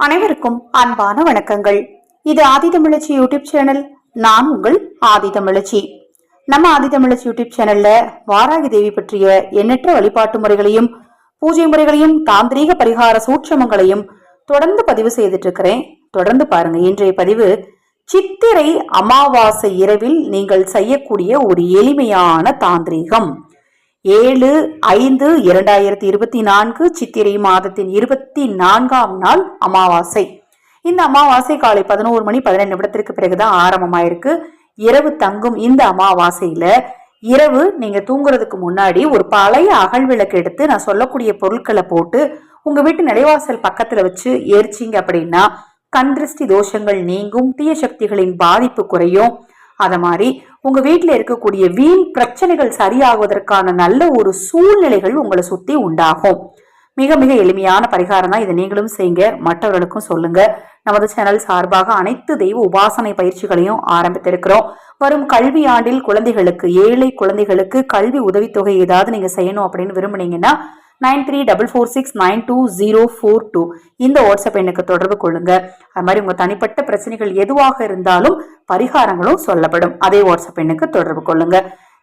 அனைவருக்கும் அன்பான வணக்கங்கள். இது ஆதிதமிழச்சி யூடியூப் சேனல் நான் உங்கள் ஆதிதமிழச்சி நம்ம ஆதிதமிழச்சி யூடியூப் சேனல்ல வாராகி தேவி பற்றிய எண்ணற்ற வழிபாட்டு முறைகளையும் பூஜை முறைகளையும் தாந்திரீக பரிகார சூட்சமங்களையும் தொடர்ந்து பதிவு செய்துட்டு இருக்கிறேன் தொடர்ந்து பாருங்க இன்றைய பதிவு சித்திரை அமாவாசை இரவில் நீங்கள் செய்யக்கூடிய ஒரு எளிமையான தாந்திரீகம். ஏழு ஐந்து இரண்டாயிரத்தி இருபத்தி நான்கு சித்திரை மாதத்தின் இருபத்தி நான்காம் நாள் அமாவாசை. இந்த அமாவாசை காலை பதினோரு மணி பதினெண்டு நிமிடத்திற்கு பிறகுதான் ஆரம்பமாயிருக்கு. இரவு தங்கும் இந்த அமாவாசையில இரவு நீங்க தூங்குறதுக்கு முன்னாடி ஒரு பழைய அகல் விளக்கு எடுத்து நான் சொல்லக்கூடிய பொருட்களை போட்டு உங்க வீட்டு நிலைவாசல் பக்கத்துல வச்சு எரிச்சிங்க அப்படின்னா கண்திருஷ்டி தோஷங்கள் நீங்கும் தீய சக்திகளின் பாதிப்பு குறையும். அத மாதிரி உங்க வீட்டில் இருக்கக்கூடிய வீண் பிரச்சனைகள் சரியாகுவதற்கான நல்ல ஒரு சூழ்நிலைகள் உங்களை சுத்தி உண்டாகும். மிக மிக எளிமையான பரிகாரம் தான் இதை நீங்களும் செய்யுங்க. மற்றவர்களுக்கும் சொல்லுங்க. நமது சேனல் சார்பாக அனைத்து தெய்வ உபாசனை பயிற்சிகளையும் ஆரம்பித்திருக்கிறோம். வரும் கல்வி ஆண்டில் குழந்தைகளுக்கு ஏழை குழந்தைகளுக்கு கல்வி உதவித்தொகை ஏதாவது நீங்க செய்யணும் அப்படின்னு விரும்புனீங்கன்னா nine three double four six nine two zero four two. இந்த வாட்ஸ்அப் எண்ணுக்கு தொடர்பு கொள்ளுங்க. அது மாதிரி உங்க தனிப்பட்ட பிரச்சனைகள் எதுவாக இருந்தாலும் பரிகாரங்களும் சொல்லப்படும். அதே வாட்ஸ்அப் எண்ணுக்கு தொடர்பு கொள்ளுங்க.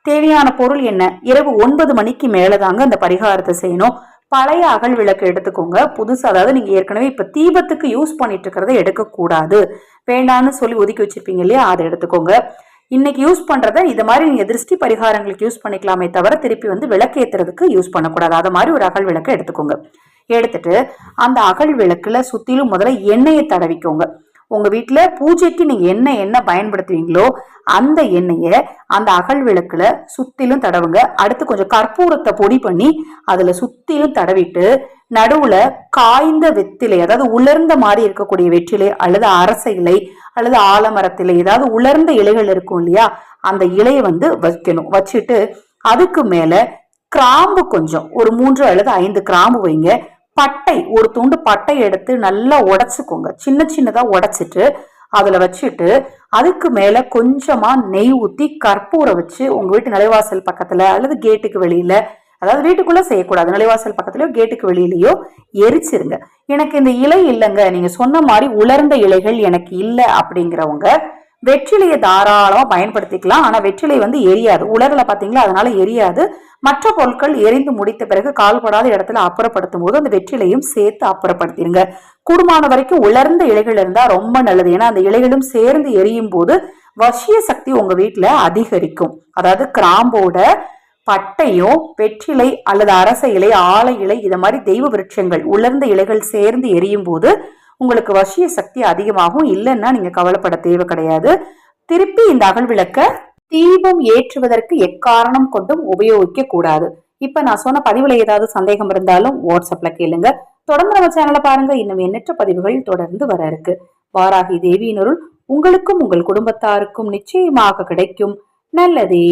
தேவையான பொருள் என்ன? இரவு ஒன்பது மணிக்கு மேலதாங்க அந்த பரிகாரத்தை செய்யணும். பழைய அகல் விளக்கு எடுத்துக்கோங்க. புதுசு அதாவது நீங்க ஏற்கனவே இப்ப தீபத்துக்கு யூஸ் பண்ணிட்டு இருக்கிறத எடுக்கக்கூடாது. வேண்டான்னு சொல்லி ஒதுக்கி வச்சிருப்பீங்க இல்லையா? அதை எடுத்துக்கோங்க. இன்னைக்கு யூஸ் பண்றத இது மாதிரி நீங்க திருஷ்டி பரிகாரங்களுக்கு யூஸ் பண்ணிக்கலாமே தவிர திருப்பி வந்து விளக்கேத்துறதுக்கு யூஸ் பண்ணக்கூடாது. அது மாதிரி ஒரு அகல் விளக்கை எடுத்துக்கோங்க. எடுத்துட்டு அந்த அகல் விளக்குல சுத்திலும் முதல்ல எண்ணெயை தடவிக்கோங்க. உங்க வீட்டுல பூஜைக்கு நீங்க என்ன எண்ணெய் பயன்படுத்துவீங்களோ அந்த எண்ணெயை அந்த அகல் விளக்குல சுத்திலும் தடவுங்க. அடுத்து கொஞ்சம் கற்பூரத்தை பொடி பண்ணி அதுல சுத்திலும் தடவிட்டு நடுவுல காய்ந்த வெத்திலை அதாவது உலர்ந்த மாதிரி இருக்கக்கூடிய வெற்றிலை அல்லது அரச இலை அல்லது ஆலமரத்தில் ஏதாவது உலர்ந்த இலைகள் இருக்கும் இல்லையா? அந்த இலையை வந்து வைக்கணும். வச்சுட்டு அதுக்கு மேல கிராம்பு கொஞ்சம். ஒரு மூன்று அல்லது ஐந்து கிராம்பு வைங்க. பட்டை ஒரு துண்டு பட்டை எடுத்து நல்லா உடச்சிக்கோங்க. சின்ன சின்னதா உடச்சிட்டு அதுல வச்சுட்டு அதுக்கு மேல கொஞ்சமா நெய் ஊத்தி கற்பூரை வச்சு உங்க வீட்டு நிலைவாசல் பக்கத்துல அல்லது கேட்டுக்கு வெளியில அதாவது வீட்டுக்குள்ள செய்யக்கூடாது. நிலைவாசல் பக்கத்துலயோ கேட்டுக்கு வெளியிலயோ எரிச்சிருங்க. எனக்கு இந்த இலை இல்லைங்க. நீங்க சொன்ன மாதிரி உலர்ந்த இலைகள் எனக்கு இல்லை அப்படிங்கிறவங்க வெற்றிலையை தாராளமாக பயன்படுத்திக்கலாம். ஆனால் வெற்றிலை வந்து எரியாது. உலரில் பார்த்தீங்களா? அதனால எரியாது. மற்ற பொருட்கள் எரிந்து முடித்த பிறகு கால்படாத இடத்துல அப்புறப்படுத்தும் போது அந்த வெற்றிலையும் சேர்த்து அப்புறப்படுத்திடுங்க கூடுமான வரைக்கும் உலர்ந்த இலைகள் இருந்தால் ரொம்ப நல்லது. ஏன்னா அந்த இலைகளும் சேர்ந்து எரியும் போது வசிய சக்தி உங்கள் வீட்டில் அதிகரிக்கும். அதாவது கிராம்போட பட்டையும் வெற்றிலை அல்லது அரச இலை ஆலை இலை இதை மாதிரி தெய்வ விருட்சங்கள் உலர்ந்த இலைகள் சேர்ந்து எரியும் போது உங்களுக்கு வசிய சக்தி அதிகமாகும். இல்லைன்னா நீங்க கவலைப்பட தேவை கிடையாது. திருப்பி இந்த அகல் விளக்க தீபம் ஏற்றுவதற்கு எக்காரணம் கொண்டும் உபயோகிக்க கூடாது. இப்ப நான் சொன்ன பதிவுல ஏதாவது சந்தேகம் இருந்தாலும் வாட்ஸ்அப்ல கேளுங்க. தொடர்ந்து நம்ம சேனலை பாருங்க. இன்னும் எண்ணற்ற பதிவுகள் தொடர்ந்து வர இருக்கு. வாராகி தேவியினருள் உங்களுக்கும் உங்கள் குடும்பத்தாருக்கும் நிச்சயமாக கிடைக்கும். நல்லதே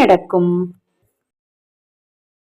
நடக்கும்.